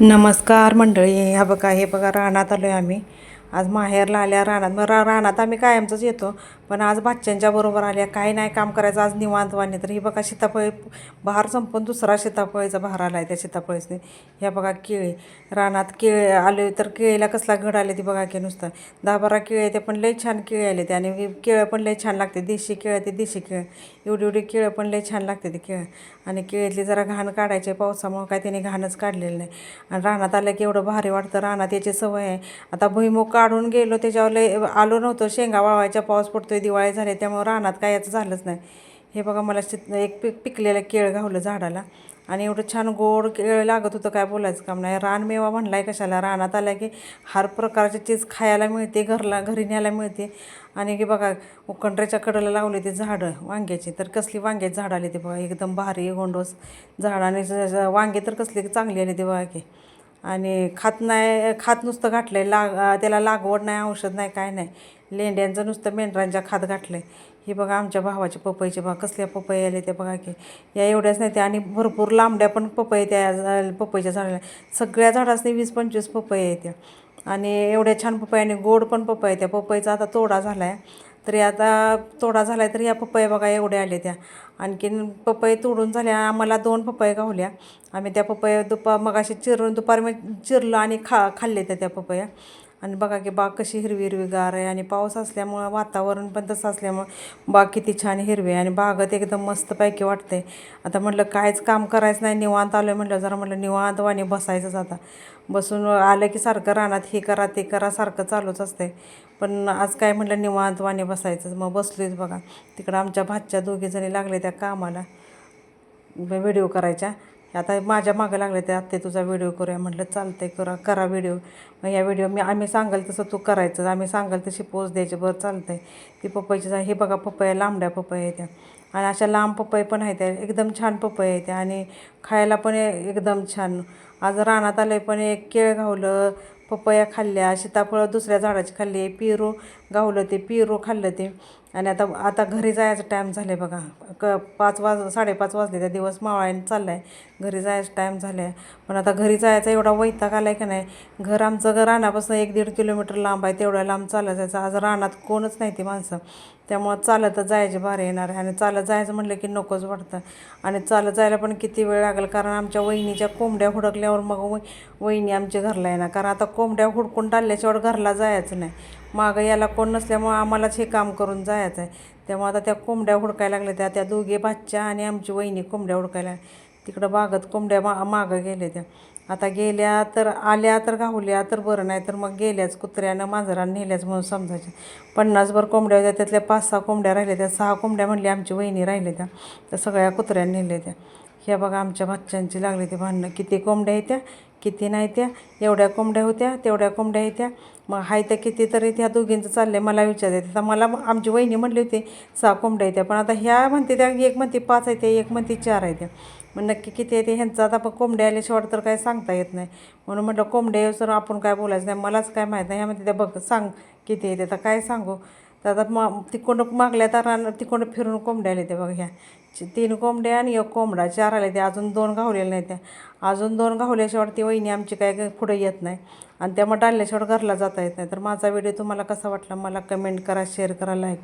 नमस्कार मंडळी हा बघा हे बघा राहण्यात आलो आहे आम्ही. आज माहेरला आल्या रानात मग रा रानात आम्ही कायमचंच येतो. पण आज बाच्च्यांच्या बरोबर आल्या काही नाही काम करायचं आज निवांतवाणी. तर ही बघा सीताफळ बहार संपून दुसरा सीताफळीचा बहार आला आहे त्या सीताफळीसने. ह्या बघा केळी. रानात केळे आले तर केळीला कसला घड आले ती बघा की नुसतं. दहा बारा केळे ते पण लई छान केळी आले ते आणि केळं पण लई छान लागते. देशी केळं ते देशी केळं. एवढी एवढी केळं पण लई छान लागते ते केळं. आणि केळीतली जरा घाण काढायचे पावसामुळं काय त्याने घाणच काढलेलं नाही. आणि रानात आलं की एवढं भारी वाटतं. रानात याची सवय आहे. आता भुईमुग काढून गेलो त्याच्यावर लय आलो नव्हतं. शेंगा वाळवायच्या पाऊस पडतोय दिवाळी झाली त्यामुळं रानात काय याचं झालंच नाही. हे बघा मला शेत एक पिक पिकलेलं केळ घावलं झाडाला. आणि एवढं छान गोड केळ लागत होतं काय बोलायचं काम नाही. रानमेवा म्हणलाय कशाला? रानात आला की हर प्रकारची चीज खायला मिळते घरला घरी न्यायला मिळते. आणि की बघा उकंड्याच्या कडेला लावले ते झाडं वांग्याची. तर कसली वांग्याची झाडं आली ते बघा एकदम भारी गोंडोस झाड. आणि वांगे तर कसली चांगली आली ते बघा की. आणि खात नाही खात नुसतं घातलं आहे लाग त्याला लागवड नाही औषध नाही काय नाही. लेंड्यांचं नुसतं मेंढरांच्या खात घातलं आहे हे बघा आमच्या भावाचे पपईचे बघा कसल्या पपई आले ते बघा की. या एवढ्याच नाही ते आणि भरपूर लांबड्या पण पपई त्या पपईच्या झाडाला. सगळ्या झाडासनी वीस पंचवीस पपई आहे त्या. आणि एवढ्या छान पपई आणि गोड पण पपई आहे त्या. पपईचा आता तोडा झाला आहे तरी आता तोडा झाला आहे तर या पपई बघा एवढ्या आल्या त्या. आणखीन पपई तोडून झाल्या आम्हाला दोन पपई गावल्या. आम्ही त्या पपया दुपा मगाशी चिरून दुपार मी चिरलं आणि खा खाल्ले त्या त्या पपया. आणि बघा की बाग कशी हिरवी हिरवीगार आहे आणि पाऊस असल्यामुळं वातावरण पण तसं असल्यामुळं बाग किती छान हिरवी आहे आणि बागत एकदम मस्तपैकी वाटते आता म्हटलं काहीच काम करायचं नाही निवांत आलं म्हटलं जरा म्हटलं निवांत वाणी बसायचंच आता. बसून आलं की सारखं रानात हे करा ते करा सारखं चालूच असते पण आज काय म्हटलं निवांत वाणी बसायचं मग बसलोच बघा. तिकडं आमच्या भातच्या दोघीजणी लागले त्या कामाला. व्हिडिओ करायच्या. आता माझ्या मागं लागले ते आत्ते तुझा व्हिडिओ करूया. म्हटलं चालतंय करा करा व्हिडिओ मग या व्हिडिओ मी आम्ही सांगाल तसं तू करायचं आम्ही सांगाल तशी पोच द्यायची बरं चालतंय. ती पपईची जा- हे बघा पपया लांबड्या पपया आहे त्या. आणि अशा लांब पपई पण आहेत त्या एकदम छान पपई आहे त्या. आणि खायला पण एकदम छान. आज रानात आलं पण एक केळ घावलं पपया खाल्ल्या सीताफळं दुसऱ्या झाडाची खाल्ली पेरू गावलं ते पेरू खाल्लं ते. आणि आता आता घरी जायचं टाईम झाले बघा. क पाच वाज साडेपाच वाजले त्या दिवस मावळ्याने चालला आहे घरी जायचं टाईम झाला आहे पण आता घरी जायचा एवढा वैताग आला आहे का नाही? घर आमचं घर रानापासून एक दीड किलोमीटर लांब आहे तेवढ्या लांब चालत जायचं. आज रानात कोणच नाही ती माणसं. त्यामुळं चालत जायचे भारी येणार आहे. आणि चालत जायचं म्हटलं की नकोच वाटतं. आणि चालत जायला पण किती वेळ लागेल? कारण आमच्या वहिनीच्या कोंबड्या हुडकल्यावर मग वहिनी आमच्या घरला येणार. कारण आता कोंबड्या हुडकून टाळल्याशिवाय घरला जायचं नाही. मागं याला कोण नसल्यामुळं आम्हालाच हे काम करून जायचं आहे. त्यामुळं आता त्या कोंबड्या हुडकायला लागल्या त्या त्या दोघे बाच्च्या आणि आमची वहिनी कोंबड्या हुडकायला तिकडं बागत कोंबड्या मा मागं गेल्या त्या. आता गेल्या तर आल्या तर गावल्या तर बरं नाही तर मग गेल्याच कुत्र्यानं मांजरानं नेल्याच म्हणून समजायचे. पन्नासभर कोंबड्या होत्या त्यातल्या पाच सहा कोंबड्या राहिल्या त्या. सहा कोंबड्या म्हणल्या आमची वहिनी राहिल्या त्या. त्या सगळ्या कुत्र्यानं नेल्या त्या. ह्या बघा आमच्या बच्चांची लागली ते भांडणं. किती कोंबड्या येत्या किती नाही त्या. एवढ्या कोंबड्या होत्या तेवढ्या कोंबड्या येत्या. मग हाय त्या किती तरी त्या दोघींचं चाललं आहे मला विचारायचं आता मला आमची वहिनी म्हणली होती सहा कोंबड्या येत्या. पण आता ह्या म्हणते त्या एक म्हणते पाच आहे त्या एक म्हणते चार आहे त्या. मग नक्की किती येते? ह्यांचं आता पण कोंबड्या आल्याशिवाय तर काय सांगता येत नाही. म्हणून म्हटलं कोंबड्या सर आपण काय बोलायचं नाही. मलाच काय माहीत नाही. ह्या त्या बघ सांग किती येते. तर काय सांगू? तर आता मग तिकोंड मागल्या तर तिकोंड फिरून कोंबड्या आले ते बघ ह्या. तीन कोंबड्या आणि एक कोंबडा. चार आले ते अजून दोन घावलेले नाही त्या. अजून दोन घावल्याशिवाय ती वहिनी आमची काय पुढे येत नाही. आणि त्या मग डाळल्याशिवाय घरला जाता येत नाही. तर माझा व्हिडिओ तुम्हाला कसा वाटला? मला कमेंट करा शेअर करा लाईक